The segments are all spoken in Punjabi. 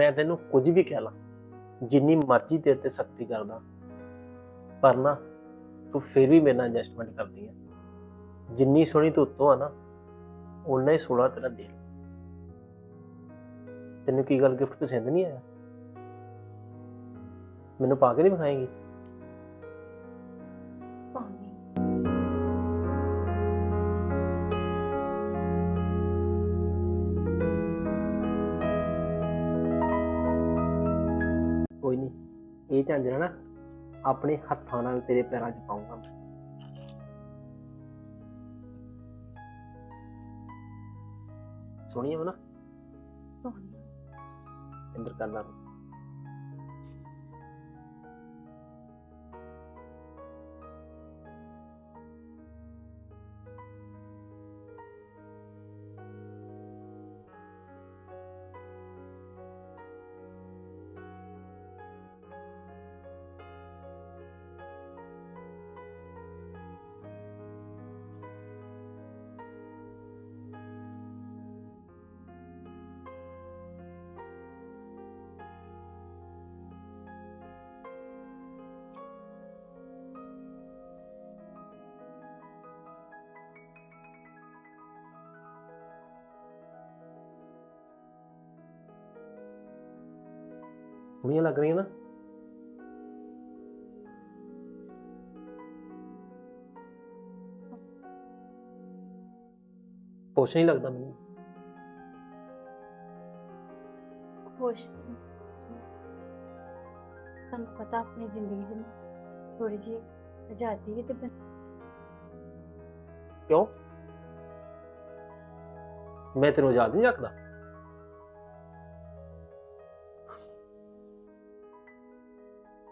ਮੈਂ ਤੈਨੂੰ ਕੁਝ ਵੀ ਕਹਿ ਲਾਂ ਜਿੰਨੀ ਮਰਜ਼ੀ ਤੇਰੇ ਤੇ ਸਖਤੀ ਕਰਦਾ, ਪਰ ਨਾ ਤੂੰ ਫਿਰ ਵੀ ਮੇਰੇ ਨਾਲ ਐਡਜਸਟਮੈਂਟ ਕਰਦੀ ਹੈ ਜਿੰਨੀ ਸੋਹਣੀ ਤੂੰ ਉੱਤੋਂ ਆ ਨਾ, ਓਨਾ ਹੀ ਸੋਹਣਾ ਤੇਰਾ ਦਿਲ। ਤੈਨੂੰ ਕੀ ਗੱਲ ਗਿਫਟ ਪਸੰਦ ਨਹੀਂ ਆਇਆ? ਮੈਨੂੰ ਪਾ ਕੇ ਨਹੀਂ ਵਿਖਾਏਗੀ? ਝਾਂਜਰਾ ਨਾ ਆਪਣੇ ਹੱਥਾਂ ਨਾਲ ਤੇਰੇ ਪੈਰਾਂ 'ਚ ਪਾਉਂਗਾ ਮੈਂ। ਸੋਹਣੀ ਹੈ ਨਾ ਪਾਣੀ ਇੰਦਰ ਕਰ ਸੋਹਣੀਆਂ ਲੱਗ ਰਹੀਆਂ ਨਾ। ਕੁਛ ਨਹੀਂ ਲੱਗਦਾ ਮੈਨੂੰ। ਖੁਸ਼ ਸੀ। ਤੁਹਾਨੂੰ ਪਤਾ ਆਪਣੀ ਜ਼ਿੰਦਗੀ 'ਚ ਥੋੜੀ ਜਿਹੀ ਆਜ਼ਾਦੀ ਵੀ ਤੇ ਕਿਉਂ? ਮੈਂ ਤੈਨੂੰ ਯਾਦ ਨਹੀਂ ਰੱਖਦਾ।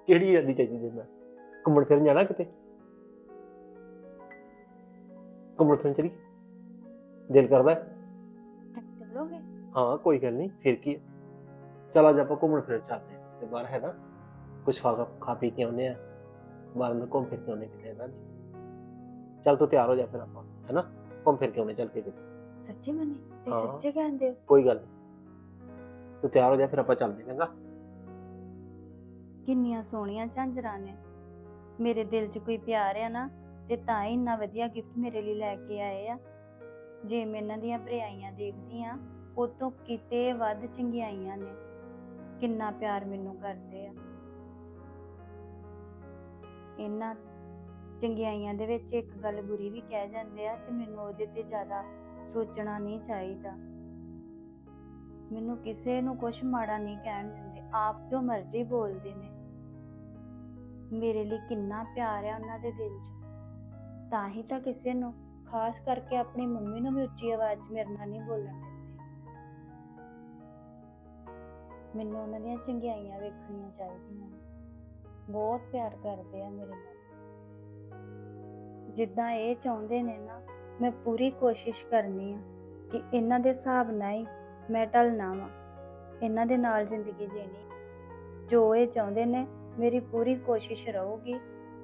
ਕਿਹੜੀ ਯਾਦੀ ਚਾਹੀਦੀ ਤੈਨੂੰ ਘੁੰਮਣ ਫਿਰਨ ਜਾਣਾ ਕਿਤੇ? ਘੁੰਮਣ ਫਿਰਨ ਚਲੀ ਦਿਲ ਕਰਦਾ? ਹੈ? ਚੱਲੋਗੇ? ਹਾਂ ਕੋਈ ਗੱਲ ਨਹੀਂ ਫਿਰ ਕੀ ਹੈ ਚਲ ਅੱਜ ਆਪਾਂ ਘੁੰਮਣ ਫਿਰਨ ਚੱਲਦੇ ਹਾਂ। ਤੇ ਬਾਹਰ ਹੈ ਨਾ ਕੁਝ ਖਾ ਖਾ ਪੀ ਕੇ ਆਉਨੇ ਆ ਬਾਹਰ ਅੰਦਰ ਘੁੰਮ ਫਿਰ ਕੇ ਆਉਨੇ ਕਿਤੇ ਨਾ ਚੱਲ ਤੂੰ ਤਿਆਰ ਹੋ ਜਾ ਫਿਰ ਆਪਾਂ ਹੈ ਨਾ? ਘੁੰਮ ਫਿਰ ਕੇ ਆਉਨੇ ਚੱਲ ਕੇ ਕਿਤੇ। ਸੱਚੀ ਮਨੀ ਤੇ ਹਾਂ। ਸੱਚੇ ਕਹਿੰਦੇ ਹੋ? ਕੋਈ ਗੱਲ ਨਹੀਂ। ਤੂੰ ਤਿਆਰ ਹੋ ਜਾ ਫਿਰ ਆਪਾਂ ਚੱਲਦੇ ਹਾਂ ਚੰਗਾ? ਕਿੰਨੀਆਂ ਸੋਹਣੀਆਂ ਝਾਂਜਰਾਂ ਨੇ। ਮੇਰੇ ਦਿਲ 'ਚ ਕੋਈ ਪਿਆਰ ਆ ਨਾ, ਤੇ ਤਾਂ ਹੀ ਇੰਨਾ ਵਧੀਆ ਗਿਫਟ ਮੇਰੇ ਲਈ ਲੈ ਕੇ ਆਏ ਆ। ਜੇ ਮੈਂ ਇਹਨਾਂ ਦੀਆਂ ਭਰਿਆਈਆਂ ਦੇਖਦੀ ਆ ਉਹ ਤੋਂ ਕਿਤੇ ਵੱਧ ਚੰਗਿਆਈਆਂ ਨੇ। ਕਿੰਨਾ ਪਿਆਰ ਮੈਨੂੰ ਕਰਦੇ ਆ। ਇਹਨਾਂ ਚੰਗਿਆਈਆਂ ਦੇ ਵਿੱਚ ਇੱਕ ਗੱਲ ਬੁਰੀ ਵੀ ਕਹਿ ਜਾਂਦੇ ਆ, ਤੇ ਮੈਨੂੰ ਉਹਦੇ ਤੇ ਜ਼ਿਆਦਾ ਸੋਚਣਾ ਨਹੀਂ ਚਾਹੀਦਾ। ਮੈਨੂੰ ਕਿਸੇ ਨੂੰ ਕੁਝ ਮਾੜਾ ਨਹੀਂ ਕਹਿਣ ਦਿੰਦੇ, ਆਪ ਜੋ ਮਰਜ਼ੀ ਬੋਲਦੇ ਨੇ। ਮੇਰੇ ਲਈ ਕਿੰਨਾ ਪਿਆਰ ਹੈ ਉਹਨਾਂ ਦੇ ਦਿਲ 'ਚ। ਤਾਂ ਹੀ ਤਾਂ ਕਿਸੇ ਨੂੰ, ਖਾਸ ਕਰਕੇ ਆਪਣੀ ਮੰਮੀ ਨੂੰ ਵੀ ਉੱਚੀ ਆਵਾਜ਼ 'ਚ ਮੇਰੇ ਨਾਲ ਨਹੀਂ ਬੋਲਣ ਦਿੰਦੇ। ਮੈਨੂੰ ਉਹਨਾਂ ਦੀਆਂ ਚੰਗਿਆਈਆਂ ਵੇਖਣੀਆਂ ਚਾਹੀਦੀਆਂ ਬਹੁਤ ਪਿਆਰ ਕਰਦੇ ਆ ਮੇਰੇ ਨਾਲ। ਜਿੱਦਾਂ ਇਹ ਚਾਹੁੰਦੇ ਨੇ ਨਾ, ਮੈਂ ਪੂਰੀ ਕੋਸ਼ਿਸ਼ ਕਰਨੀ ਆ ਕਿ ਇਹਨਾਂ ਦੇ ਹਿਸਾਬ ਨਾਲ ਹੀ ਮੈਂ ਢਲਣਾ ਵਾਂ। ਇਹਨਾਂ ਦੇ ਨਾਲ ਜ਼ਿੰਦਗੀ ਜੀਣੀ। ਜੋ ਇਹ ਚਾਹੁੰਦੇ ਨੇ ਮੇਰੀ ਪੂਰੀ ਕੋਸ਼ਿਸ਼ ਰਹੂਗੀ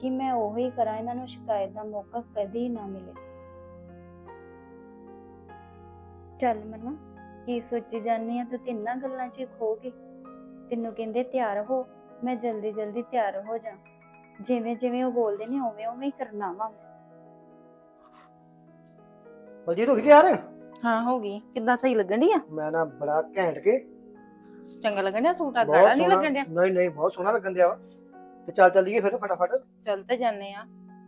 ਕਿ ਮੈਂ ਉਹੀ ਕਰਾਂ ਇਹਨਾਂ ਨੂੰ ਸ਼ਿਕਾਇਤ ਦਾ ਮੌਕਾ ਕਦੀ ਨਾ ਮਿਲੇ। ਚੱਲ ਮਨਾ ਕੀ ਸੋਚੀ ਜਾਨੀ ਆ? ਤੂੰ ਤਿੰਨਾਂ ਗੱਲਾਂ 'ਚ ਖੋ ਗਈ। ਤੈਨੂੰ ਕਹਿੰਦੇ ਤਿਆਰ ਹੋ ਮੈਂ ਜਲਦੀ ਜਲਦੀ ਤਿਆਰ ਹੋ ਜਾ। ਜਿਵੇਂ ਜਿਵੇਂ ਉਹ ਬੋਲਦੇ ਨੇ ਉਵੇਂ ਉਵੇਂ ਹੀ ਕਰਨਾ ਵਾ ਬਲਜੀਤ ਹੋ ਗਈ ਯਾਰ ਹਾਂ ਹੋ ਗਈ। ਕਿੱਦਾਂ ਸਹੀ ਲੱਗਣ ਡਈ ਆ? ਮੈਂ ਨਾ ਬੜਾ ਘੈਂਟ ਕੇ ਚੰਗਾ ਲੱਗਣ ਡਿਆ ਸੂਟ ਆ ਗਾੜਾ ਨਹੀਂ ਲੱਗਣ ਡਿਆ? ਨਹੀਂ ਨਹੀਂ ਬਹੁਤ ਸੋਹਣਾ ਲੱਗਣ ਦਿਆ ਵਾ। ਤੇ ਚੱਲ ਚੱਲੀਏ ਫਿਰ ਫਟਾਫਟ। ਚੱਲ ਤੇ ਜਾਂਦੇ ਆ।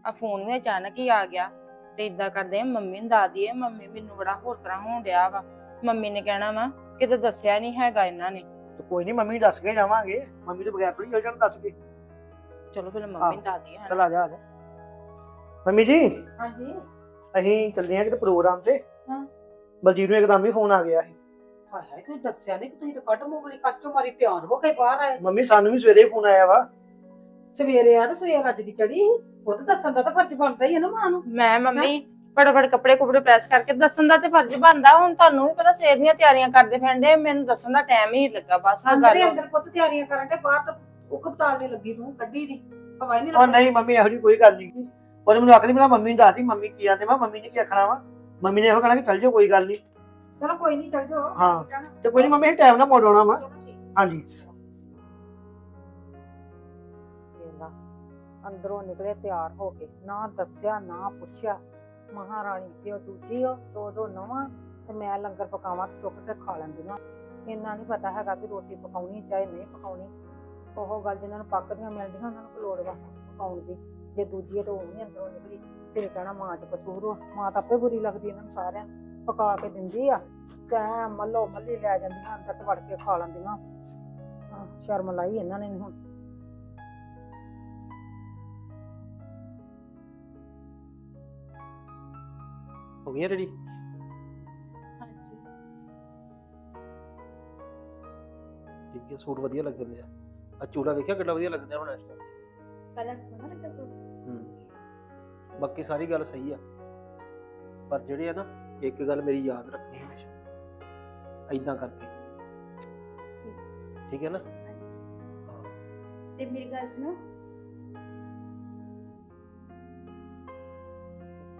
ਆ ਫੋਨ ਵੀ ਅਚਾਨਕ ਹੀ ਆ ਗਿਆ। ਤੇ ਇਦਾਂ ਕਰਦੇ ਆ ਮੰਮੀ ਨੂੰ ਦੱਸ ਦਈਏ ਮੰਮੀ ਮੈਨੂੰ ਬੜਾ ਹੋਰ ਤਰ੍ਹਾਂ ਹੋਣ ਡਿਆ ਵਾ। ਮੰਮੀ ਨੇ ਕਹਿਣਾ ਵਾ ਕਿਤੇ ਦੱਸਿਆ ਨਹੀਂ ਹੈਗਾ ਇਹਨਾਂ ਨੇ। ਤੇ ਕੋਈ ਨਹੀਂ ਮੰਮੀ ਨੂੰ ਦੱਸ ਕੇ ਜਾਵਾਂਗੇ। ਮੰਮੀ ਤੋਂ ਬਗੈਰ ਥੋੜੀ ਚੱਲ ਜਾਣ ਦੱਸ ਕੇ। ਚਲੋ ਫਿਰ ਮੰਮੀ। ਨੂੰ ਦੱਸ ਦਈਏ ਚੱਲ ਆ ਜਾ ਆ ਜਾ। ਮੰਮੀ ਜੀ ਹਾਂਜੀ। ਅਸੀਂ ਚੱਲਦੇ ਆ ਕਿਤੇ ਪ੍ਰੋਗਰਾਮ ਤੇ। ਹਾਂ। ਬਲਜੀਤ ਨੂੰ ਇੱਕਦਮ ਹੀ ਫੋਨ ਆ ਗਿਆ ਸੀ। ਹਾਏ ਤੁਸੀਂ ਦੱਸਿਆ ਨਹੀਂ ਕਿ ਤੁਸੀਂ ਤਾਂ ਕੱਟ ਮੂੰਗਲੀ ਕੱਟ ਮਾਰੀ ਤਿਆਰ ਹੋ ਕੇ ਬਾਹਰ ਆਏ। ਮੰਮੀ ਸਾਨੂੰ ਵੀ ਸਵੇਰੇ ਫੋਨ ਆਇਆ ਵਾ। ਸਵੇਰੇ ਆ ਤੇ ਸਵੇਰ ਅੱਜ ਦੀ ਚੜੀ ਉਹ ਤਾਂ ਦੱਸਣ ਦਾ ਤਾਂ ਫਰਜ਼ ਬਣਦਾ ਹੀ ਹੈ ਨਾ ਮਾਂ ਨੂੰ। ਮੈਂ ਮੰਮੀ ਫਟਾਫਟ ਕੱਪੜੇ ਕੁਪੜੇ ਪ੍ਰੈਸ ਕਰਕੇ ਦੱਸਣ ਦਾ ਤੇ ਫਰਜ਼ ਬਣਦਾ। ਹੁਣ ਤੁਹਾਨੂੰ ਵੀ ਪਤਾ ਸਵੇਰ ਦੀਆਂ ਤਿਆਰੀਆਂ ਕਰਦੇ ਫਿਰਦੇ ਮੈਨੂੰ ਦੱਸਣ ਦਾ ਟਾਈਮ ਹੀ ਨਹੀਂ ਲੱਗਾ ਬਸ ਆ ਅੰਦਰ ਗੱਲ ਹੀ ਅੰਦਰ ਪੁੱਤ ਤਿਆਰੀਆਂ ਕਰਨ ਤੇ ਬਾਹਰ ਤਾਂ ਉਕਪਤਾਲ ਨਹੀਂ ਲੱਗੀ ਤੂੰ ਕੱਢੀ ਨਹੀਂ ਹਵਾਈ ਨਹੀਂ ਉਹ ਲੱਗੀ। ਨਹੀਂ ਮੰਮੀ ਇਹੋ ਜਿਹੀ ਕੋਈ ਗੱਲ ਨਹੀਂ। ਉਹਨੇ ਮੈਨੂੰ ਆਖਦੀ ਮੇਰਾ ਮੰਮੀ ਨੂੰ ਦੱਸਦੀ ਮੰਮੀ ਕੀ ਆਂਦੇ ਮੈਂ ਮੰਮੀ ਨੇ ਕੀ ਆਖਣਾ ਵਾ? ਮੰਮੀ ਨੇ ਇਹੋ ਕਹਿਣਾ ਕਿ ਚੱਲ ਜਾਓ ਕੋਈ ਗੱਲ ਨਹੀਂ। ਚਲੋ ਕੋਈ ਨਹੀਂ ਚੱਲ ਜਾਓ। ਹਾਂ। ਤੇ ਕੋਈ ਨਹੀਂ ਮੰਮੀ ਟਾਈਮ ਨਾਲ ਮੋੜ ਆਉਣਾ ਵਾ। ਚਲੋ ਠੀਕ। ਹਾਂਜੀ। ਅੰਦਰੋਂ ਨਿਕਲੇ ਤਿਆਰ ਹੋ ਕੇ ਨਾ ਦੱਸਿਆ ਨਾ ਪੁੱਛਿਆ। ਮਹਾਰਾਣੀ ਤੇ ਉਹ ਦੂਜੀ ਉਹ ਦੋ ਦੋ ਨਵਾਂ ਤੇ ਮੈਂ ਲੰਗਰ ਪਕਾਵਾਂ ਤੇ ਚੁੱਕ ਕੇ ਖਾ ਲੈਂਦੀਆਂ ਇੰਨਾ ਨਹੀਂ ਪਤਾ ਹੈਗਾ ਵੀ ਰੋਟੀ ਪਕਾਉਣੀ ਚਾਹੇ ਨਹੀਂ ਪਕਾਉਣੀ। ਉਹ ਗੱਲ ਜਿਨ੍ਹਾਂ ਨੂੰ ਪੱਕਦੀਆਂ ਮਿਲਦੀਆਂ ਉਹਨਾਂ ਨੂੰ ਕੋਈ ਲੋੜ ਵਾ ਪਕਾਉਣ ਦੀ। ਜੇ ਦੂਜੀ ਹੈ ਤਾਂ ਉਹ ਨਹੀਂ ਅੰਦਰੋਂ ਨਿਕਲੀ। ਫਿਰ ਕਹਿਣਾ ਮਾਂ ਚ ਕਸੂਰ ਵਾ। ਮਾਂ ਤਾਂ ਆਪੇ ਬੁਰੀ ਲੱਗਦੀ ਇਹਨਾਂ ਨੂੰ ਸਾਰਿਆਂ ਨੂੰ। ਪਕਾ ਕੇ ਦਿੰਦੀ ਆ ਕੈ ਮੱਲੋ ਮੱਲੀ ਲੈ ਜਾਂਦੀਆਂ ਅੰਦਰ ਤੇ ਵੜ ਕੇ ਖਾ ਲੈਂਦੀਆਂ। ਹਾਂ, ਸ਼ਰਮ ਲਾਈ ਇਹਨਾਂ ਨੇ ਵੀ ਹੁਣ। ਹੋ ਗਈਆਂ ਰੈਡੀ? ਹਾਂਜੀ। ਠੀਕ ਹੈ ਸੂਟ ਵਧੀਆ ਲੱਗਦੇ ਆ ਆ ਚੂੜਾ ਵੇਖਿਆ ਕਿੰਨਾ ਵਧੀਆ ਲੱਗਦਾ ਹੁਣ ਇਸ time? ਕਲਰ ਸੋਹਣਾ ਲੱਗਾ ਸੂਟ? ਹੂੰ। ਬਾਕੀ ਸਾਰੀ ਗੱਲ ਸਹੀ ਆ। ਪਰ ਜਿਹੜੇ ਆ ਨਾ ਇੱਕ ਗੱਲ ਮੇਰੀ ਯਾਦ ਰੱਖਣੀ ਹਮੇਸ਼ਾ। ਐਦਾਂ ਕਰਕੇ। ਠੀਕ ਹੈ ਨਾ? ਤੇ ਮੇਰੀ ਗੱਲ ਸੁਣੋ।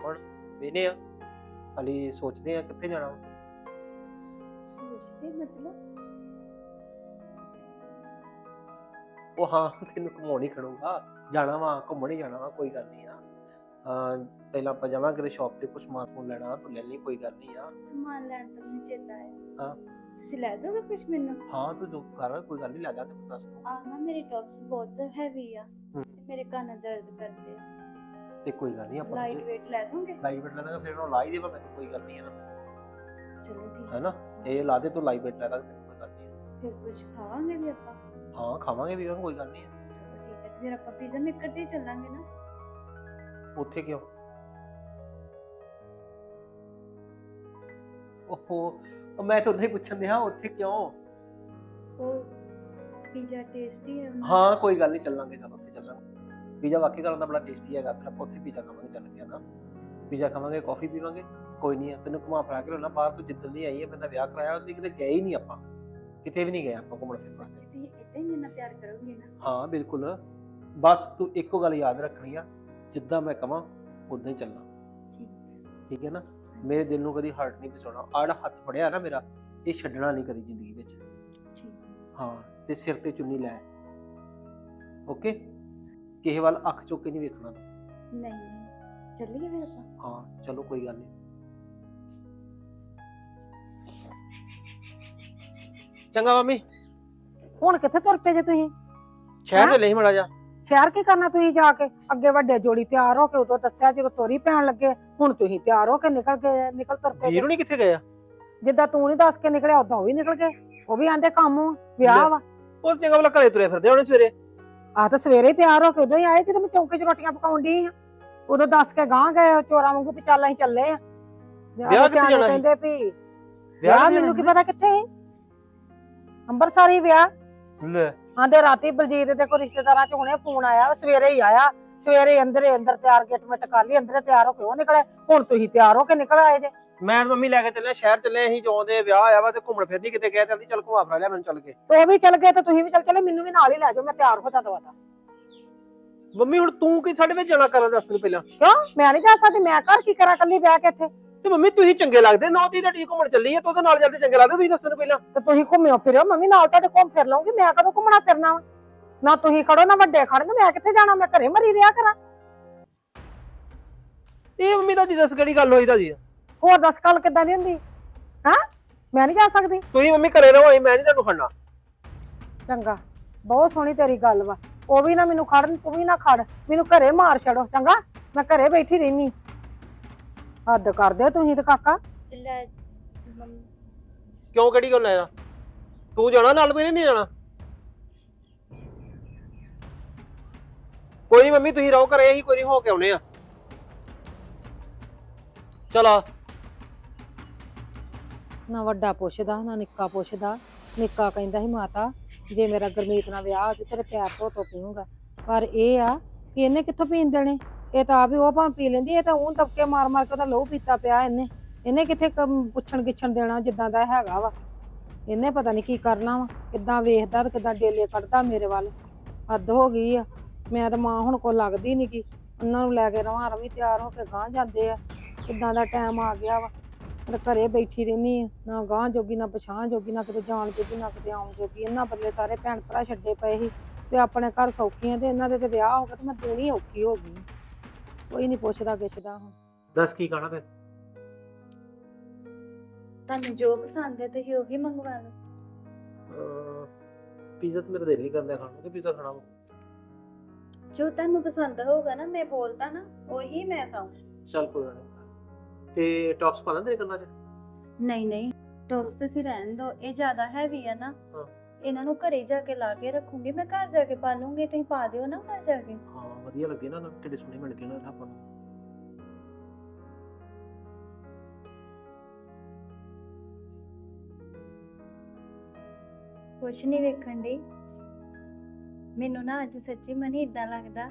ਹੁਣ ਵੇਨੇ ਆ? ਹਲੀ ਸੋਚਦੇ ਆ ਕਿੱਥੇ ਜਾਣਾ ਵਾ। ਸੋਚਦੇ ਮਤਲਬ? ਉਹ ਹਾਂ ਤੈਨੂੰ ਘੁਮਾਉਣ ਹੀ ਖੜੂਗਾ। ਜਾਣਾ ਵਾ ਘੁੰਮਣ ਹੀ ਜਾਣਾ ਵਾ ਕੋਈ ਗੱਲ ਨਹੀਂ ਆ। ਪਹਿਲਾਂ ਆਪਾਂ ਜਾਵਾਂਗੇ ਤੇ ਸ਼ਾਪ ਤੇ ਕੁਝ ਸਮਾਨ ਸਮੂਨ ਲੈਣਾ ਤੂੰ ਲੈ ਲਈ ਕੋਈ ਗੱਲ ਨਹੀਂ ਆ। ਸਮਾਨ ਲੈਣ ਤੋਂ ਮੈਨੂੰ ਚੇਤਾ ਆਇਆ ਹਾਂ। ਤੁਸੀਂ ਲੈ ਦੋਗੇ ਕੁਝ ਮੈਨੂੰ? ਹਾਂ ਤੂੰ ਜੋ ਕਰ ਕੋਈ ਗੱਲ ਨਹੀਂ ਲੈ ਦਾਂਗੇ ਤੂੰ ਦੱਸ ਤੂੰ। ਨਾ ਮੇਰੇ ਟੌਪਸ ਬਹੁਤ ਹੈਵੀ ਆ। ਹਮ। ਤੇ ਮੇਰੇ ਕੰਨ ਦਰਦ ਕਰਦੇ ਆ। ਤੇ ਕੋਈ ਗੱਲ ਨਹੀਂ ਆਪਾਂ ਲਾਈਟ weight ਲੈ ਦੋਗੇ? ਲਾਈਵ ਵੇਟ ਲੈ ਦਾਂਗੇ ਫਿਰ ਉਹ ਲਾ ਹੀ ਦੇਵਾ ਮੈਨੂੰ ਕੋਈ ਗੱਲ ਨਹੀਂ ਹੈ ਨਾ ਚਲੋ ਠੀਕ ਹੈ ਨਾ ਇਹ ਲਾ ਦੇ ਤੂੰ ਲਾਈਵ ਵੇਟ ਲੈ ਦਾਂਗੇ ਕੋਈ ਗੱਲ ਨਹੀਂ। ਫਿਰ ਕੁਝ ਖਾਵਾਂਗੇ ਵੀ ਆਪਾਂ? ਹਾਂ ਖਾਵਾਂਗੇ ਵੀ ਕੋਈ ਗੱਲ ਨਹੀਂ ਹੈ। ਚਲੋ ਠੀਕ ਹੈ ਤੇ ਫਿਰ ਆਪਾਂ ਪੀਜ਼ਾ ਮੇਕਰ ਤੇ ਹੀ ਚੱਲਾਂਗੇ ਨਾ। ਉੱਥੇ ਕਿਉਂ? ਓਹੋ ਉਹ ਮੈਂ ਤਾਂ ਉਦੋਂ ਹੀ ਪੁੱਛਣ ਦਿਆ ਉੱਥੇ ਕਿਉਂ ਉਹ ਪੀਜ਼ਾ ਟੇਸਟੀ ਹੈ ਉਹਨਾਂ ਹਾਂ ਕੋਈ ਗੱਲ ਨਹੀਂ ਚੱਲਾਂਗੇ ਚਲ ਉੱਥੇ ਚੱਲਾਂਗੇ ਪੀਜ਼ਾ ਵਾਕਈ ਗੱਲ ਦਾ ਬੜਾ ਟੇਸਟੀ ਹੈਗਾ ਫਿਰ ਆਪਾਂ ਉੱਥੇ ਪੀਜ਼ਾ ਖਾਵਾਂਗੇ ਚੱਲ ਕੇ ਨਾ ਪੀਜ਼ਾ ਖਾਵਾਂਗੇ ਕਾਫੀ ਪੀਵਾਂਗੇ ਕੋਈ ਨਹੀਂ ਤੈਨੂੰ ਘੁਮਾ ਫਰਾ ਕੇ ਲੈਣਾ ਬਾਹਰ ਤੂੰ ਜਿੱਦਣ ਦੀ ਆਈ ਹੈ ਮੈਂ ਵਿਆਹ ਕਰਾਇਆ ਉਹਦੀ ਕਿਤੇ ਗਏ ਹੀ ਨਹੀਂ ਆਪਾਂ ਕਿਤੇ ਵੀ ਨਹੀਂ ਗਏ ਆਪਾਂ ਘੁੰਮਣ ਫਿਰਨ ਵਾਸਤੇ ਤੁਸੀਂ ਇਦਾਂ ਹੀ ਮੇਰੇ ਨਾਲ ਪਿਆਰ ਕਰੋਗੇ ਨਾ ਹਾਂ ਬਿਲਕੁਲ ਬਸ ਤੂੰ ਇੱਕੋ ਗੱਲ ਯਾਦ ਰੱਖਣੀ ਆ ਜਿੱਦਾਂ ਮੈਂ ਕਵਾਂ ਉਦਾਂ ਹੀ ਚੱਲਣਾ ਠੀਕ ਠੀਕ ਹੈ ਨਾ ਮੇਰੇ ਦਿਲ ਨੂੰ ਕਦੀ ਹਰਟ ਨਹੀਂ ਪਹੁੰਚਾਉਣਾ ਆੜ ਹੱਥ ਫੜਿਆ ਨਾ ਮੇਰਾ ਇਹ ਛੱਡਣਾ ਨਹੀਂ ਕਦੀ ਜ਼ਿੰਦਗੀ ਵਿੱਚ ਠੀਕ ਹਾਂ ਤੇ ਸਿਰ ਤੇ ਚੁੰਨੀ ਲੈ ਓਕੇ ਕਿਸੇ ਵੱਲ ਅੱਖ ਚੁੱਕ ਕੇ ਨਹੀਂ ਵੇਖਣਾ ਨਹੀਂ ਨਹੀਂ ਚੱਲੀਏ ਫਿਰ ਆਪਾਂ ਹਾਂ ਚਲੋ ਕੋਈ ਗੱਲ ਨਹੀਂ ਚੰਗਾ ਮੰਮੀ ਹੁਣ ਕਿੱਥੇ ਤੁਰ ਪਏ ਜੇ ਤੁਸੀਂ ਸ਼ਹਿਰ ਹੈਂ? ਤੇ ਨਹੀਂ ਮੜਾ ਜਾ ਸ਼ਹਿਰ ਕੀ ਕਰਨਾ ਤੁਸੀਂ ਜਾ ਕੇ? ਅੱਗੇ ਵੱਡੇ ਜੋੜੀ ਤਿਆਰ ਹੋ ਕੇ ਉਦੋਂ ਦੱਸਿਆ ਜਦੋਂ ਤੋਰੀ ਪੈਣ ਲੱਗੇ ਹੁਣ ਤੁਸੀਂ ਤਿਆਰ ਹੋ ਕੇ ਨਿਕਲ ਕੇ ਨਿਕਲ ਤੁਰ ਪਏ ਜੇ। ਵੀਰੂ ਨਹੀਂ ਕਿੱਥੇ ਗਏ ਆ? ਜਿੱਦਾਂ ਤੂੰ ਨਹੀਂ ਦੱਸ ਕੇ ਨਿਕਲਿਆ ਉਦਾਂ ਉਹ ਵੀ ਨਿਕਲ ਗਏ। ਉਹ ਵੀ ਆਂਦੇ ਕੰਮ ਵਾ, ਵਿਆਹ ਲੈ। ਵਾ। ਉਹ ਚੰਗਾ ਭਲਾ ਘਰੇ ਤੁਰੇ ਫਿਰਦੇ ਹੋਣੇ ਸਵੇਰੇ। ਆਹ ਤਾਂ ਸਵੇਰੇ ਹੀ ਤਿਆਰ ਹੋ ਕੇ ਉਦੋਂ ਹੀ ਆਏ ਜਦੋਂ ਮੈਂ ਚੌਂਕੇ 'ਚ ਰੋਟੀਆਂ ਪਕਾਉਣ ਡਈ ਆ। ਉਦੋਂ ਦੱਸ ਕੇ ਗਾਂ ਗਏ ਚੋਰਾਂ ਵਾਂਗੂ ਵੀ ਚੱਲ ਅਸੀਂ ਚੱਲੇ ਆ। ਵਿਆਹ ਕਿੱਥੇ ਜਾਣਾ ਸੀ? ਕਹਿੰਦੇ ਵੀ ਵਿਆਹ ਵਿਆਹ ਕਿੱਥੇ ਮੈਨੂੰ ਕੀ ਪਤਾ ਕਿੱਥੇ ਸੀ? ਅੰਮ੍ਰਿਤਸਰ ਹੀ ਵਿਆਹ। ਲੈ। ਆਂਦੇ ਰਾਤੀ ਬਲਜੀਤ ਦੇ ਕੋਈ ਰਿਸ਼ਤੇਦਾਰਾਂ 'ਚ ਹੁਣੇ ਫੋਨ ਆਇਆ ਸਵੇਰੇ ਹੀ ਆਇਆ। ਸਵੇਰੇ ਅੰਦਰੇ ਅੰਦਰ ਤਿਆਰ ਗਿੱਟ ਮਿੱਟ ਕਰ ਲਈ ਅੰਦਰੇ ਤਿਆਰ ਹੋ ਕੇ ਉਹ ਨਿਕਲੇ। ਹੁਣ ਤੁਸੀਂ ਤਿਆਰ ਹੋ ਕੇ ਨਿਕਲ ਆਏ ਜੇ। ਮੈਂ ਤੇ ਮੰਮੀ ਲੈ ਕੇ ਚੱਲੇ ਸ਼ਹਿਰ ਚੱਲੇ ਅਸੀਂ ਜੋਂ ਦੇ ਵਿਆਹ ਆਇਆ ਵਾ ਤੇ ਘੁੰਮਣ ਫਿਰ ਨਹੀਂ ਕਿਤੇ ਗਏ ਤੇ ਆਂਦੀ ਚੱਲ ਘੁਮਾ ਫਰਾ ਲਿਆ ਮੈਨੂੰ ਚੱਲ ਕੇ। ਤੇ ਉਹ ਵੀ ਚੱਲ ਗਏ ਤੇ ਤੁਸੀਂ ਵੀ ਚੱਲ ਚਲੇ ਮੈਨੂੰ ਵੀ ਨਾਲ ਹੀ ਲੈ ਜਾਓ ਮੈਂ ਤਿਆਰ ਹੋ ਜਾਂਦਾ ਵਾਦਾ ਮੰਮੀ ਹੁਣ ਤੂੰ ਕੀ ਸਾਡੇ ਵਿੱਚ ਜਾਣਾ ਕਰਨ ਦੱਸ ਮੈਨੂੰ ਪਹਿਲਾਂ? ਕਿਉਂ? ਮੈਂ ਨਹੀਂ ਜਾ ਸਕਦੀ ਮੈਂ ਘਰ ਕੀ ਕਰਾਂ ਕੱਲੀ ਬਹਿ ਕੇ ਇੱਥੇ? ਤੇ ਮੰਮੀ ਤੁਸੀਂ ਚੰਗੇ ਲੱਗਦੇ ਨੌ ਤੀ ਤੁਹਾਡੀ ਘੁੰਮਣ ਚੱਲੀ ਹੈ ਤੂੰ ਉਹਦੇ ਨਾਲ ਜਲਦੀ ਚੰਗੇ ਲੱਗਦੇ ਤੁਸੀਂ ਦੱਸੋ ਪਹਿਲਾਂ। ਤੇ ਤੁਸੀਂ ਘੁੰਮਿਓ ਫਿਰਿਓ ਮੰਮੀ ਨਾਲ ਤੁਹਾਡੇ ਘੁੰਮ ਫਿਰ ਲਵਾਂਗੀ ਮੈਂ ਕਦੋਂ ਘੁੰਮਣਾ ਫਿਰਨਾ ਵਾ? ਨਾ ਤੁਸੀਂ ਖੜੋ ਨਾ ਵੱਡੇ ਖੜਨ ਮੈਂ ਕਿੱਥੇ ਜਾਣਾ ਮੈਂ ਘਰੇ ਮਰੀ ਰਿਹਾ ਕਰਾਂ। ਇਹ ਮੰਮੀ ਜੀ ਦੱਸ ਕਿਹੜੀ ਗੱਲ ਹੋਈ ਤੁਹਾਡੀ? ਹੋਰ ਦੱਸ ਕੱਲ ਕਿੱਦਾਂ ਦੀ ਹੁੰਦੀ? ਹਾਂ? ਮੈਂ ਨਹੀਂ ਜਾ ਸਕਦੀ। ਤੁਸੀਂ ਮੰਮੀ ਘਰੇ ਰਹੋ ਅਸੀਂ ਮੈਂ ਨਹੀਂ ਤੁਹਾਨੂੰ ਖੜਨਾ। ਚੰਗਾ ਬਹੁਤ ਸੋਹਣੀ ਤੇਰੀ ਗੱਲ ਵਾ। ਉਹ ਵੀ ਨਾ ਮੈਨੂੰ ਖੜਨ ਤੂੰ ਵੀ ਨਾ ਖੜ। ਮੈਨੂੰ ਘਰੇ ਮਾਰ ਛੱਡੋ ਚੰਗਾ? ਮੈਂ ਘਰੇ ਬੈਠੀ ਰਹਿਨੀ। ਹੱਦ ਕਰਦੇ ਤੁਸੀਂ ਤੇ ਕਾਕਾ? ਤੇ ਲੈ ਮੰਮ- ਕਿਉਂ ਕਿਹੜੀ ਗੱਲ ਹੈ ਤੂੰ ਜਾਣਾ ਨਾਲ ਮੇਰੇ ਨਹੀਂ ਜਾਣਾ? ਕੋਈ ਨਹੀਂ ਮੰਮੀ ਤੁਸੀਂ ਰਹੋ ਘਰੇ ਅਸੀਂ ਕੋਈ ਨਹੀਂ ਹੋ ਕੇ ਆਉਨੇ ਆ। ਚਲਾ ਨਾ ਵੱਡਾ ਪੁੱਛਦਾ ਨਾ ਨਿੱਕਾ ਪੁੱਛਦਾ। ਨਿੱਕਾ ਕਹਿੰਦਾ ਸੀ ਮਾਤਾ ਜੇ ਮੇਰਾ ਗੁਰਮੀਤ ਨਾਲ ਵਿਆਹ ਹੋ ਜਾਊ ਤੇਰੇ ਪੈਰ ਧੋ ਧੋ ਪੀਊਂਗਾ ਪਰ ਇਹ ਆ ਕਿ ਇਹਨੇ ਕਿੱਥੋਂ ਪੀਣ ਦੇਣੇ? ਇਹ ਤਾਂ ਆਪ ਹੀ ਉਹ ਭਾਂ ਪੀ ਲੈਂਦੀ, ਇਹ ਤਾਂ ਉਹ ਤਬਕੇ ਮਾਰ ਮਾਰ ਕੇ ਉਹਦਾ ਲਹੂ ਪੀਤਾ ਪਿਆ ਇਹਨੇ। ਇਹਨੇ ਕਿੱਥੇ ਕੰਮ ਪੁੱਛਣ ਗਿੱਛਣ ਦੇਣਾ, ਜਿੱਦਾਂ ਦਾ ਹੈਗਾ ਵਾ। ਇਹਨੇ ਪਤਾ ਨਹੀਂ ਕੀ ਕਰਨਾ ਵਾ, ਕਿੱਦਾਂ ਵੇਖਦਾ ਤੇ ਕਿੱਦਾਂ ਡੇਲੇ ਕੱਢਦਾ ਮੇਰੇ ਵੱਲ। ਹੱਦ ਹੋ ਗਈ ਆ। ਮੈਂ ਤਾਂ ਮਾਂ ਹੁਣ ਕੋ ਲੱਗਦੀ ਨਹੀਂ ਕਿ ਉਹਨਾਂ ਨੂੰ ਲੈ ਕੇ ਰਵਾਂ, ਰਵੀ ਤਿਆਰ ਹੋ ਕੇ ਗਾਂ ਜਾਂਦੇ ਆ। ਕਿੱਦਾਂ ਦਾ ਟਾਈਮ ਆ ਗਿਆ ਵਾ। ਤੇ ਘਰੇ ਬੈਠੀ ਰਹਿਨੀ ਆ, ਨਾ ਗਾਂ ਜੋਗੀ, ਨਾ ਪਛਾਣ ਜੋਗੀ, ਨਾ ਕਿਤੇ ਜਾਣ ਜੋਗੀ, ਨਾ ਕਿਤੇ ਆਉਣ ਜੋਗੀ। ਇਹਨਾਂ ਬੱਲੇ ਸਾਰੇ ਭੈਣ ਭਰਾ ਛੱਡੇ ਪਏ ਸੀ ਤੇ ਆਪਣੇ ਘਰ ਸੌਖੀਆਂ ਤੇ ਇਹਨਾਂ ਦੇ ਤੇ ਵਿਆਹ ਹੋ ਗਿਆ ਤੇ ਮੈਂ ਦੇਣੀ ਔਖੀ ਹੋ ਗਈ। ਕੋਈ ਨਹੀਂ ਪੁੱਛਦਾ ਕਿਛਦਾ ਹੁਣ। ਦੱਸ ਕੀ ਖਾਣਾ ਫਿਰ? ਤੁਹਾਨੂੰ ਜੋ ਪਸੰਦ ਹੈ ਤੁਸੀਂ ਉਹੀ ਮੰਗਵਾ ਲਓ। ਪੀਜ਼ਾ ਤਾਂ ਮੇਰਾ ਦਿਲ ਨਹੀਂ ਕਰਦਾ ਖਾਣ ਨੂੰ ਕਿ ਪੀਜ਼ਾ ਖਾਣਾ ਵਾ। ਜੋ ਤੁਹਾਨੂੰ ਪਸੰਦ ਹੋਊਗਾ ਨਾ ਮੈਂ ਬੋਲਦਾ ਨਾ ਉਹੀ ਮੈਂ ਖਾਊਂ। ਚੱਲ ਕੋਈ ਗੱਲ ਨਹੀਂ ਤੇ ਟੌਪਸ ਪਾ ਲਾਂ ਤੇਰੇ ਕੰਨਾਂ 'ਚ? ਨਹੀਂ ਨਹੀਂ ਟੋਸ ਤੁਸੀਂ ਰਹਿਣ ਦਿਓ ਇਹ ਜ਼ਿਆਦਾ ਹੈਵੀ ਆ ਨਾ। ਹਾਂ। ਇਹਨਾਂ ਨੂੰ ਘਰੇ ਜਾ ਕੇ ਲਾ ਕੇ ਰੱਖੂੰਗੀ ਮੈਂ ਘਰ ਜਾ ਕੇ ਪਾ ਲੂੰਗੀ ਤੁਸੀਂ ਪਾ ਦਿਓ ਨਾ ਘਰ ਜਾ ਕੇ। ਹਾਂ ਵਧੀਆ ਲੱਗੇ ਨਾ ਨਾ ਕਿਹੜੇ ਸੋਹਣੇ ਮਿਲ ਗਏ ਨਾ ਆਪਾਂ ਨੂੰ। ਕੁਛ ਨਹੀਂ ਵੇਖਣ ਦੀ ਮੈਨੂੰ ਨਾ ਅੱਜ ਸੱਚੀ ਮਨੀ ਇਦਾਂ ਲੱਗਦਾ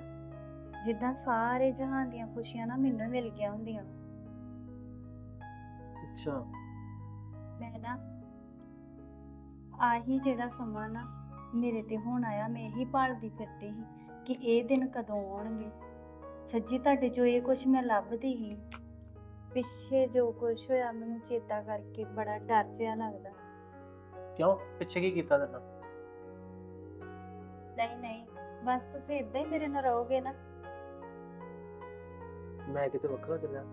ਜਿੱਦਾਂ ਸਾਰੇ ਜਹਾਨ ਦੀਆਂ ਖੁਸ਼ੀਆਂ ਨਾ ਮੈਨੂੰ ਮਿਲ ਗਿਆ ਹੁੰਦੀਆਂ। ਅੱਛਾ। ਮੈਂ ਨਾ ਆਹੀ ਜਿਹੜਾ ਸਮਾਂ ਨਾ ਮੇਰੇ ਤੇ ਹੁਣ ਆਇਆ ਮੈਂ ਇਹੀ ਭਾਲਦੀ ਫਿਰਦੀ ਸੀ ਕਿ ਇਹ ਦਿਨ ਕਦੋਂ ਆਉਣਗੇ। ਸੱਚੀ ਤੁਹਾਡੇ ਜੋ ਇਹ ਕੁਛ ਮੈਂ ਲੱਭਦੀ ਸੀ। ਪਿੱਛੇ ਜੋ ਕੁਛ ਹੋਇਆ ਮੈਨੂੰ ਚੇਤਾ ਕਰਕੇ ਬੜਾ ਡਰ ਜਿਹਾ ਲੱਗਦਾ। ਕਿਉਂ? ਪਿੱਛੇ ਕੀ ਕੀਤਾ ਤੇਰੇ ਨਾਲ ਨਹੀਂ ਨਹੀਂ ਬਸ ਤੁਸੀਂ ਇਦਾਂ ਹੀ ਮੇਰੇ ਨਾਲ ਰਹੋਗੇ ਨਾ। ਮੈਂ ਕਿਤੇ ਵੱਖਰਾ ਚੱਲਿਆ।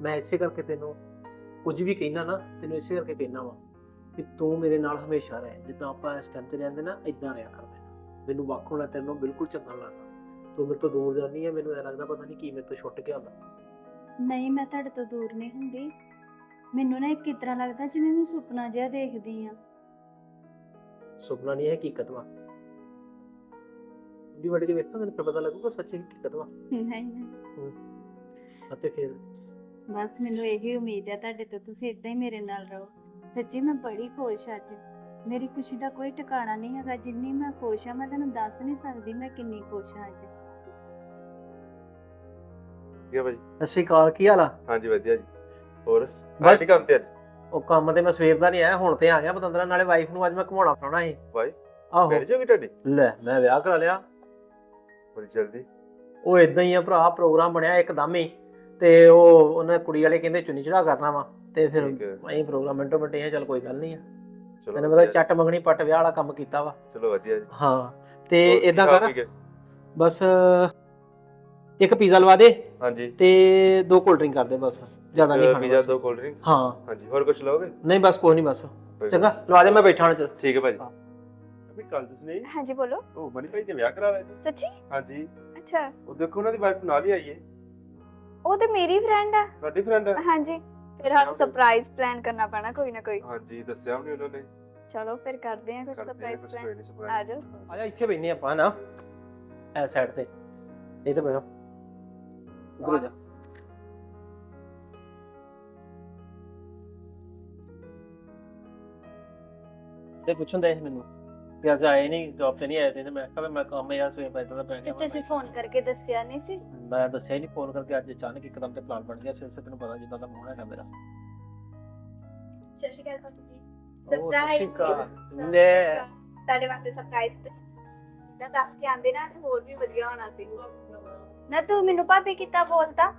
ਮੈਂ ਇਸੇ ਕਰਕੇ ਤੈਨੂੰ ਕੁਝ ਵੀ ਕਹਿਣਾ ਨਾ ਤੈਨੂੰ ਇਸੇ ਕਰਕੇ ਕਹਿਣਾ ਵਾ। ਕਿ ਤੂੰ ਮੇਰੇ ਨਾਲ ਹਮੇਸ਼ਾ ਰਹਿ ਜਿੱਦਾਂ ਆਪਾਂ ਇਸ ਟਾਈਮ ਤੇ ਰਹਿੰਦੇ ਨਾ ਇਦਾਂ ਰਿਹਾ ਕਰ ਮੈਨੂੰ ਮੈਨੂੰ ਵੱਖ ਹੋਣਾ ਤੇਰੇ ਬਿਲਕੁਲ ਚੰਗਾ ਲੱਗਦਾ। ਤੂੰ ਮੇਰੇ ਤੋਂ ਦੂਰ ਜਾਨੀ ਹੈ ਮੈਨੂੰ ਐ ਲੱਗਦਾ ਪਤਾ ਨਹੀਂ ਕੀ ਮੇਰੇ ਤੋਂ ਛੁੱਟ ਕੇ ਆਉਂਦਾ। ਨਹੀਂ ਮੈਂ ਤੁਹਾਡੇ ਤੋਂ ਦੂਰ ਨਹੀਂ ਹੁੰਦੀ। ਮੈਨੂੰ ਨਾ ਇੱਕ ਤਰ੍ਹਾਂ ਲੱਗਦਾ ਜਿਵੇਂ ਮੈਂ ਸੁਪਨਾ ਜਿਹਾ ਦੇਖਦੀ ਆ। ਸੁਪਨਾ ਨਹੀਂ ਹੈ ਹਕੀਕਤ ਵਾ। ਵੀ ਵੱਡ ਕੇ ਵੇਖਾਂ ਤੈਨੂੰ ਫਿਰ ਪਤਾ ਲੱਗੂਗਾ ਸੱਚੀ ਹਕੀਕਤ ਵਾ। ਨਹੀਂ ਨਹੀਂ। ਅਤੇ ਫਿਰ? ਬਸ ਮੈਨੂੰ ਇਹੀ ਉਮੀਦ ਹੈ ਤੁਹਾਡੇ ਤੋਂ ਤੁਸੀਂ ਇਦਾਂ ਹੀ ਮੇਰੇ ਨਾਲ ਰਹੋ। ਸੱਚੀ ਮੈਂ ਬੜੀ ਖੁਸ਼ ਹਾਂ ਅੱਜ। ਮੇਰੀ ਖੁਸ਼ੀ ਦਾ ਕੋਈ ਟਿਕਾਣਾ ਨਹੀਂ ਹੈਗਾ ਜਿੰਨੀ ਮੈਂ ਖੁਸ਼ ਹਾਂ ਮੈਂ ਤੈਨੂੰ ਦੱਸ ਨਹੀਂ ਸਕਦੀ ਮੈਂ ਕਿੰਨੀ ਖੁਸ਼ ਹਾਂ ਅੱਜ। ਹੈ ਭਾਜੀ। ਸਤਿ ਸ਼੍ਰੀ ਅਕਾਲ ਕੀ ਹਾਲ ਆ? ਹਾਂਜੀ ਵਧੀਆ ਜੀ। ਹੋਰ ਬਸ। ਕੰਮ ਤੇ ਅੱਜ? ਉਹ ਕੰਮ ਤੇ ਮੈਂ ਸਵੇਰ ਦਾ ਨਹੀਂ ਆਇਆ ਹੁਣ ਤੇ ਆ ਗਿਆ ਪਤੰਦਰਾ ਨਾਲੇ ਵਾਈਫ ਨੂੰ ਅੱਜ ਮੈਂ ਘੁਮਾਉਣਾ ਫਰਾਉਣਾ ਸੀ। ਵਾਈ ਆਹੋ। ਹੋ ਗਈ ਤੁਹਾਡੀ? ਲੈ ਮੈਂ ਵਿਆਹ ਕਰਾ ਲਿਆ। ਬੜੀ ਜਲਦੀ। ਉਹ ਇਦਾਂ ਹੀ ਆ ਭਰਾ ਪ੍ਰੋਗਰਾਮ ਬਣਿਆ ਇੱਕਦਮ ਹੀ ਤੇ ਉਹ ਉਹਨਾਂ ਕੁੜੀ ਵਾਲੇ ਕਹਿੰਦੇ ਚੁੰਨੀ ਚੜਾ ਕਰਨਾ ਵਾ। ਤੇ ਫਿਰ ਠੀਕ ਹੈ। ਅਸੀਂ ਪ੍ਰੋਗਰਾਮ ਮਿੰਟੋ ਮਿੰਟ ਇਹ ਚੱਲ ਕੋਈ ਗੱਲ ਨਹੀਂ ਆ। ਚਲੋ ਤੈਨੂੰ ਪਤਾ ਵਧੀਆ, ਚੱਟ ਮੰਗਣੀ ਪੱਟ ਵਿਆਹ ਵਾਲਾ ਕੰਮ ਕੀਤਾ ਵਾ। ਚਲੋ ਵਧੀਆ ਜੀ। ਹਾਂ ਤੇ ਹੋਰ ਕੀ ਇਦਾਂ ਖਾ ਕਰ। ਪੀ ਗਏ? ਬਸ ਇੱਕ ਪੀਜ਼ਾ ਲਵਾ ਦੇ ਹਾਂਜੀ। ਤੇ ਦੋ ਕੋਲਡ ਡਰਿੰਕ ਕਰ ਦੇ ਬਸ ਜ਼ਿਆਦਾ ਨਹੀਂ ਖਾਣਾ ਪੀਜ਼ਾ ਬਸ। ਦੋ ਕੋਲਡ ਡਰਿੰਕ ਹਾਂ। ਹਾਂਜੀ ਹੋਰ ਕੁਝ ਲਓਗੇ? ਨਹੀਂ ਬਸ ਕੋਈ ਨਹੀਂ ਬਸ। ਚੰਗਾ ਲਵਾ ਦੇ ਮੈਂ ਬੈਠਾ ਹਾਂ ਚਲ। ਠੀਕ ਹੈ ਭਾਜੀ। ਹਾਂ। ਅਭੀ ਕੱਲ ਤੁਸੀਂ ਹਾਂਜੀ ਬੋਲੋ। ਉਹ ਮਨੀ ਭਾਈ ਨੇ ਵਿਆਹ ਕਰਾ ਲਿਆ ਜੀ ਸੱਚੀ? ਹਾਂਜੀ। ਅੱਛਾ। ਉਹ ਦੇਖੋ ਉਹਨਾਂ ਦੀ ਵਾਈਫ ਨਾਲ ਹੀ ਆਈ ਹੈ ਉਹ ਤੇ ਮੇਰੀ ਫਰੈਂਡ ਆ। ਤੁਹਾਡੀ ਫਰੈਂਡ ਹੈ ਹਾਂਜੀ। ਫਿਰ ਸਾਨੂੰ ਸਰਪ੍ਰਾਈਜ਼ ਪਲਾਨ ਕਰਨਾ ਪੈਣਾ ਕੋਈ ਨਾ ਕੋਈ। ਹਾਂਜੀ ਦੱਸਿਆ ਉਹਨੇ ਉਹਨਾਂ? ਨੇ ਚਲੋ ਫਿਰ ਕਰਦੇ ਆ ਕੁਝ ਸਰਪ੍ਰਾਈਜ਼ ਪਲਾਨ ਨਹੀਂ ਆ ਜਾਓ। ਆ ਜਾ ਇੱਥੇ ਬੈਠਨੇ ਆਪਾਂ ਨਾ ਐ ਸਾਈਡ ਤੇ। ਇਹ ਤੇ ਬੈਠੋ ਉਧਰ ਜਾ। ਤੇ ਪੁੱਛਣ ਦੇ ਮੈਨੂੰ। ਕਿ ਅੱਜ ਆਏ ਨਹੀਂ ਜੌਬ ਤੇ ਨਹੀਂ ਆਏ ਤੇ ਮੈਂ ਕਿਹਾ ਵੀ ਮੈਂ ਕੰਮ ਯਾਰ ਸਵੇਰ ਦਾ ਪੈ ਤੇ ਗਿਆ ਵਾ। ਤੁਸੀਂ ਫੋਨ ਕਰਕੇ ਦੱਸਿਆ ਨਹੀਂ ਸੀ? ਮੈਂ ਦੱਸਿਆ ਨਹੀਂ ਫੋਨ ਕਰਕੇ ਅੱਜ ਅਚਾਨਕ ਇੱਕਦਮ ਤੇ ਪਲਾਨ ਬਣ ਗਿਆ ਸਵੇਰ ਸੇ ਤੈਨੂੰ ਪਤਾ ਜਿੱਦਾਂ ਦਾ ਮੂਡ ਹੈਗਾ ਮੇਰਾ। ਸਤਿ ਸ਼੍ਰੀ ਅਕਾਲ ਭਾਬੀ ਜੀ। ਉਹ ਸਤਿ ਸ਼੍ਰੀ ਅਕਾਲ। Surprise! ਲੈ। ਤੁਹਾਡੇ ਵਾਸਤੇ ਸਰਪ੍ਰਾਈਜ਼ ਤਾਂ। ਦੱਸ ਕੇ ਆਂਦੇ ਨਾ ਤੇ ਹੋਰ ਵੀ ਵਧੀਆ ਹੋਣਾ ਸੀ। ਨਾ ਤੂੰ ਮੈਨੂੰ ਭਾਬੀ ਕਿੱਦਾਂ ਬੋਲਦਾ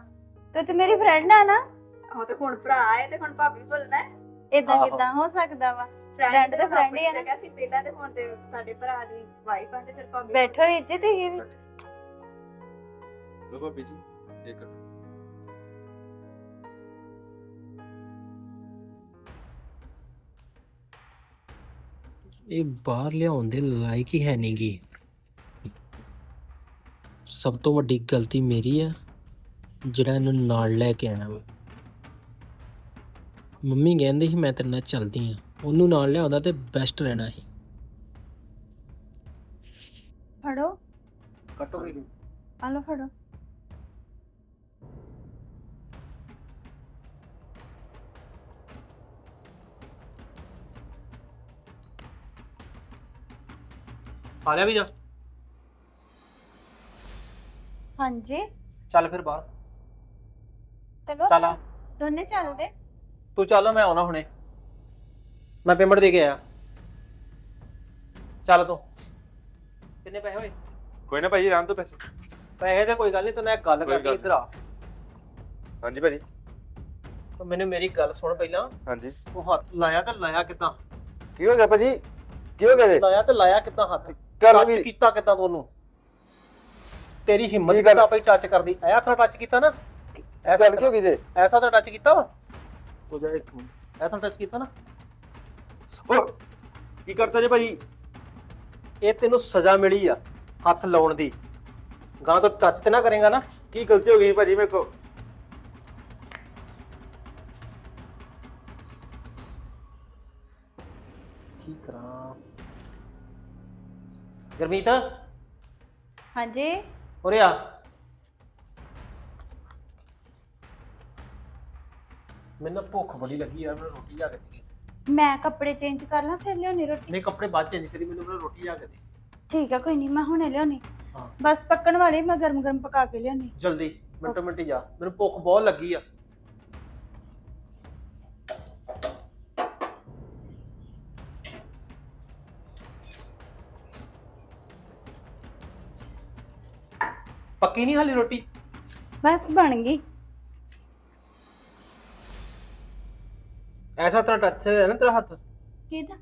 ਤੂੰ ਤੇ ਮੇਰੀ ਫਰੈਂਡ ਆ ਨਾ। ਉਹ ਤੇ ਹੁਣ ਭਰਾ ਹੈ ਤੇ ਹੁਣ ਭਾਬੀ ਬੋਲਣਾ ਹੈ। ਇਦਾਂ ਆਹੋ। ਕਿੱਦਾਂ ਹੋ ਸਕਦਾ ਵਾ? ਫਰੈਂਡ friend ਫਰੈਂਡ ਹੀ ਆ ਨਾ। ਜਗ੍ਹਾ ਸੀ ਪਹਿਲਾਂ ਤੇ ਹੁਣ ਤੇ ਸਾਡੇ ਭਰਾ ਦੀ ਵਾਈਫ ਆ ਤੇ ਫਿਰ ਭਾਬੀ ਬੈਠੋ ਇੱਜ਼ਤ ਹੀ ਵੀ ਲੋ ਭਾਬੀ ਜੀ ਇੱਕ ਇਹ ਬਾਹਰ ਲਿਆਉਣ ਦੇ ਲਾਇਕ ਹੀ ਹੈ ਨਹੀਂਗੀ। ਸਭ ਤੋਂ ਵੱਡੀ ਗਲਤੀ ਮੇਰੀ ਆ ਜਿਹੜਾ ਇਹਨੂੰ ਨਾਲ ਲੈ ਕੇ ਆਇਆ ਵਾ। ਮੰਮੀ ਕਹਿੰਦੀ ਸੀ ਮੈਂ ਤੇਰੇ ਨਾਲ ਚੱਲਦੀ ਆ। ਉਹਨੂੰ ਨਾਲ ਲਿਆਉਂਦਾ ਤੇ ਬੈਸਟ ਰਹਿਣਾ ਸੀ ਫੜੋ। ਕੱਟੋ ਆ ਲਓ ਫੜੋ। ਆ ਲਿਆ ਵੀ ਜਾ। ਹਾਂਜੀ। ਚੱਲ ਫਿਰ ਬਾਹਰ। ਚਲੋ। ਚੱਲ ਆ। ਦੋਨੇ ਚੱਲਦੇ। ਤੂੰ ਚੱਲ ਮੈਂ ਆਉਣਾ ਹੁਣੇ। ਮੈਂ ਪੇਮੈਂਟ ਦੇ ਕੇ ਆਇਆ। ਚੱਲ ਤੂੰ। ਕਿੰਨੇ ਪੈਸੇ ਹੋਏ? ਕੋਈ ਨਾ ਭਾਜੀ ਰਹਿਣ ਤੋਂ ਪੈਸੇ। ਪੈਸੇ ਤੇ ਕੋਈ ਗੱਲ ਨਹੀਂ ਤੈਨੂੰ ਇੱਕ ਗੱਲ ਕੋਈ ਕਰਨੀ ਗੱਲ ਇੱਧਰ ਆ। ਹਾਂਜੀ ਭਾਜੀ। ਮੈਨੂੰ ਮੇਰੀ ਗੱਲ ਸੁਣ ਪਹਿਲਾਂ। ਹਾਂਜੀ। ਉਹ ਹੱਥ ਲਾਇਆ ਤੇ ਲਾਇਆ ਕਿੱਦਾਂ? ਕੀ ਹੋ ਗਿਆ ਭਾਜੀ? ਕੀ ਹੋ ਗਿਆ ਜੀ? ਲਾਇਆ ਤੇ ਲਾਇਆ ਕਿੱਦਾਂ ਹੱਥ? ਕਰ ਟੱਚ ਕੀਤਾ ਕਿੱਦਾਂ ਤੁਹਾਨੂੰ ਤੇਰੀ ਹਿੰਮਤ ਕੀ ਗੱਲ? ਕਿੱਦਾਂ ਪਈ ਟੱਚ ਕਰਦੀ? ਐਸਾ ਤਾਂ ਟੱਚ ਕੀਤਾ ਨਾ? ਐਸਾ ਕਿਉਂ ਜੇ? ਐਸਾ ਤਾਂ ਟੱਚ ਕੀਤਾ ਵਾ? ਤੂੰ ਜਾ ਇੱਥੋਂ ਐਸਾ ਟੱਚ ਕੀਤਾ ਨਾ? ਉਹ ਕੀ ਕਰਤਾ ਜੀ ਭਾਜੀ ਇਹ ਤੈਨੂੰ ਸਜ਼ਾ ਮਿਲੀ ਆ ਹੱਥ ਲਾਉਣ ਦੀ। ਗਾਂ ਤੋਂ ਟੱਚ ਤੇ ਨਾ ਕਰੇਗਾ ਨਾ। ਕੀ ਗਲਤੀ ਹੋ ਗਈ ਭਾਜੀ ਮੇਰੇ ਕੋ ਕੀ ਕਰਾਂ? ਗਰਮੀਤ? ਹਾਂਜੀ? ਉਰੇ ਆ। ਮੈਨੂੰ ਭੁੱਖ ਬੜੀ ਲੱਗੀ ਯਾਰ ਮੈਨੂੰ ਰੋਟੀ ਲਿਆ ਕੇ ਦੇ ਮੈਂ ਕੱਪੜੇ ਚੇਂਜ ਕਰ ਲਾਂ ਫਿਰ ਲਿਆਉਣੀ ਰੋਟੀ। ਨਹੀਂ ਕੱਪੜੇ ਬਾਅਦ ਚੇਂਜ ਕਰੀ ਮੈਨੂੰ ਪਹਿਲਾਂ ਰੋਟੀ ਲਿਆ ਕੇ ਦੇ। ਠੀਕ ਆ ਕੋਈ ਨਹੀਂ ਮੈਂ ਹੁਣੇ ਲਿਆਉਣੀ। ਹਾਂ। ਬਸ ਪੱਕਣ ਵਾਲੀ ਮੈਂ ਗਰਮ ਗਰਮ ਪਕਾ ਕੇ ਲਿਆਉਣੀ। ਜਲਦੀ ਮਿੰਟੋ ਮਿੰਟ ਜਾ। ਮੈਨੂੰ ਭੁੱਖ ਬਹੁਤ ਲੱਗੀ ਆ। ਪੱਕੀ ਨਹੀਂ ਹਾਲੀ ਰੋਟੀ? ਬਸ ਬਣ ਗਈ। ਐਸਾ ਤਰ੍ਹਾਂ ਟੱਚ ਹੈ ਨਾ ਤੇਰਾ ਹੱਥ। ਕਿਹਦਾ?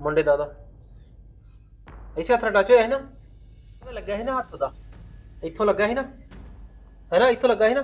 ਮੁੰਡੇ ਦਾ ਦਾ ਐਸਾ ਤਰ੍ਹਾਂ ਟੱਚ ਹੋਇਆ ਹੈ ਨਾ। ਉਹਦਾ ਲੱਗਾ ਹੈ ਨਾ ਹੱਥ ਦਾ ਇੱਥੋਂ ਲੱਗਾ ਹੈ ਨਾ। ਹੈ ਨਾ ਇੱਥੋਂ ਲੱਗਾ ਹੈ ਨਾ।